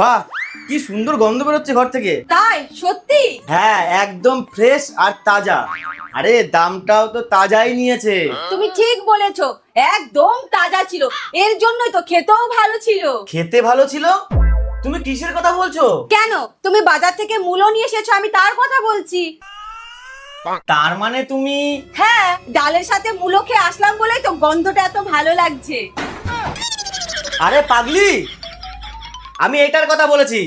বাহ কি সুন্দর গন্ধ বেরোচ্ছে ঘর থেকে। তাই? সত্যি? হ্যাঁ একদম ফ্রেশ আর তাজা। আরে দামটাও তো তাজাই নিয়েছে। তুমি ঠিক বলেছ একদম তাজা ছিল। এর জন্যই তো খেতেও ভালো ছিল। খেতে ভালো ছিল? তুমি কিসের কথা বলছো? কেন? তুমি বাজার থেকে মূলো নিয়ে এসেছ আমি তার কথা বলছি। তার মানে তুমি হ্যাঁ ডালের সাথে মূলো খেয়ে আসলাম বলেই তো গন্ধটা এত ভালো লাগছে। আরে পাগলি! আমি এটার কথা বলেছি।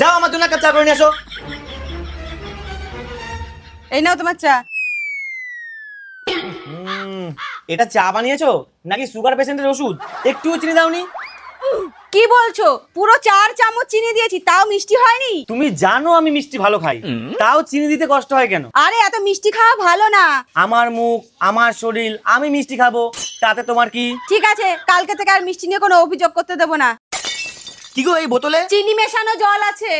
যাও আমার জন্য একটা চা করে নিয়ে আসো। এই নাও তোমার চা। এটা চা বানিয়েছো? নাকি সুগার পেশেন্টের ওষুধ? একটুও চিনি দাওনি? কি বলছো? পুরো চার চামচ চিনি দিয়েছি তাও মিষ্টি হয়নি? তুমি জানো আমি মিষ্টি ভালো খাই। তাও চিনি দিতে কষ্ট হয় কেন? আরে এত মিষ্টি খাওয়া ভালো না। আমার মুখ আমার শরীর আমি মিষ্টি খাব। তাতে তোমার কি? ঠিক আছে কালকে থেকে আর মিষ্টি নিয়ে কোনো অভিযোগ করতে দেবো না। কি গো এই বোতলে? চিনি মেশানো জল আছে।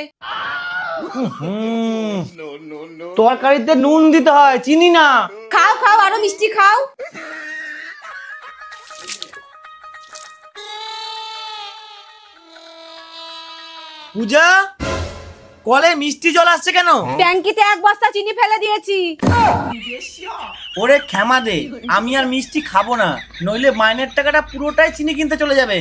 তরকারিতে নুন দিতে হয় চিনি না। খাও খাও আরও মিষ্টি খাও। পূজা? কলে মিষ্টি জল আসছে কেন? ট্যাঙ্কিতে এক বস্তা চিনি ফেলে দিয়েছি। ওরে ক্ষমা দে আমি আর মিষ্টি খাব না নইলে মাইনের টাকাটা পুরোটাই চিনি কিনতে চলে যাবে।